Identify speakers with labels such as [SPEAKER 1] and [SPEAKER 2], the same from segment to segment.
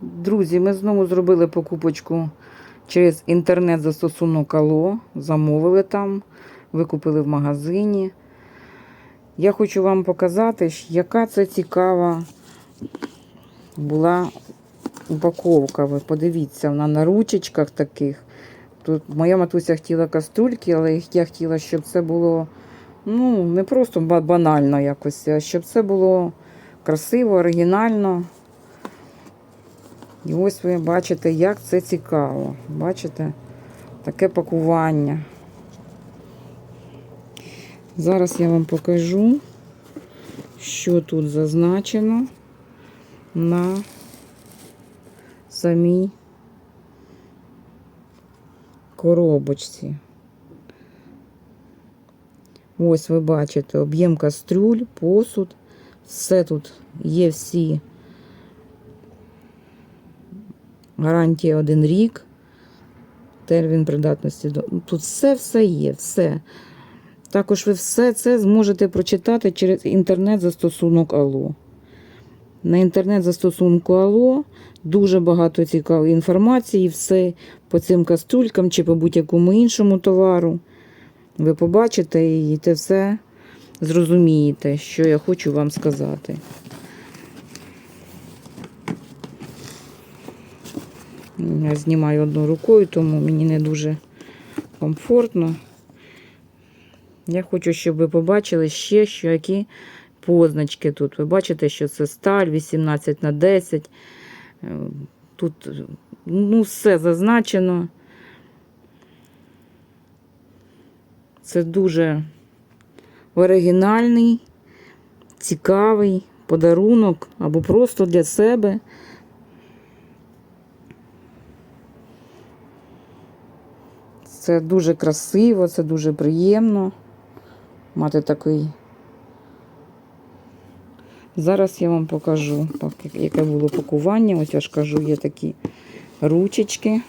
[SPEAKER 1] Друзі, ми знову зробили покупочку через інтернет-застосунок Ало. Замовили там, викупили в магазині. Я хочу вам показати, яка це цікава була упаковка. Ви подивіться, вона на ручечках таких. Тут моя матуся хотіла каструльки, але я хотіла, щоб це було ну, не просто банально якось, а щоб це було красиво, оригінально. І ось ви бачите, як це цікаво. Бачите? Таке пакування. Зараз я вам покажу, що тут зазначено на самій коробочці. Ось ви бачите об'єм кастрюль, посуд. Все тут є всі гарантія один рік, термін придатності. ну, Тут все-все є, все. Також ви все це зможете прочитати через інтернет-застосунок Ало. На інтернет-застосунку Ало дуже багато цікавої інформації, все по цим каструлькам чи по будь-якому іншому товару. Ви побачите і те все зрозумієте, що я хочу вам сказати. Знімаю одною рукою, тому мені не дуже комфортно. Я хочу, щоб ви побачили ще, що які позначки тут. Ви бачите, що це сталь 18 на 10. Е, Тут ну, все зазначено. Це дуже оригінальний, цікавий подарунок або просто для себе. Це дуже красиво, це дуже приємно мати такий. Зараз я вам покажу, яке було пакування. Ось я ж кажу, є такі ручечки.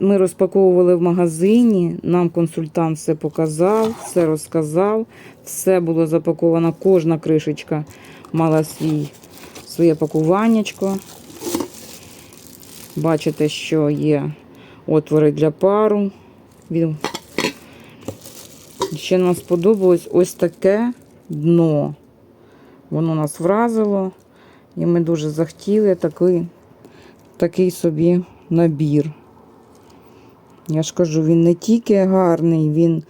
[SPEAKER 1] Ми розпаковували в магазині, нам консультант все показав, все розказав, все було запаковано, кожна кришечка мала свій, своє пакуваннячко. Бачите, що є отвори для пару. Ще нам сподобалось ось таке дно. Воно нас вразило, і ми дуже захотіли такий, такий собі набір. Я ж кажу, він не тільки гарний, він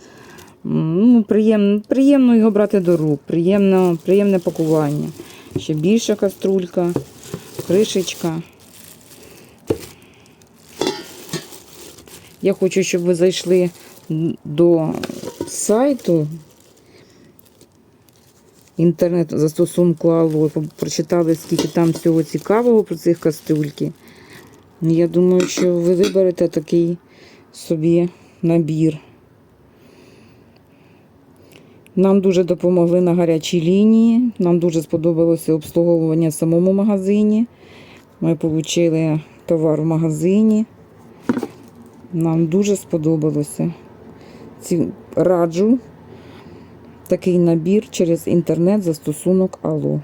[SPEAKER 1] ну, приємно, приємно його брати до рук, приємно, приємне пакування. Ще більша каструлька, кришечка. Я хочу, щоб ви зайшли до сайту інтернет-застосунку Алло, і прочитали, скільки там всього цікавого про цих каструльки. Я думаю, що ви виберете такий собі набір. Нам дуже допомогли на гарячій лінії. Нам дуже сподобалося обслуговування в самому магазині. Ми отримали товар в магазині. Нам дуже сподобалося. Ці, раджу такий набір через інтернет застосунок Алло.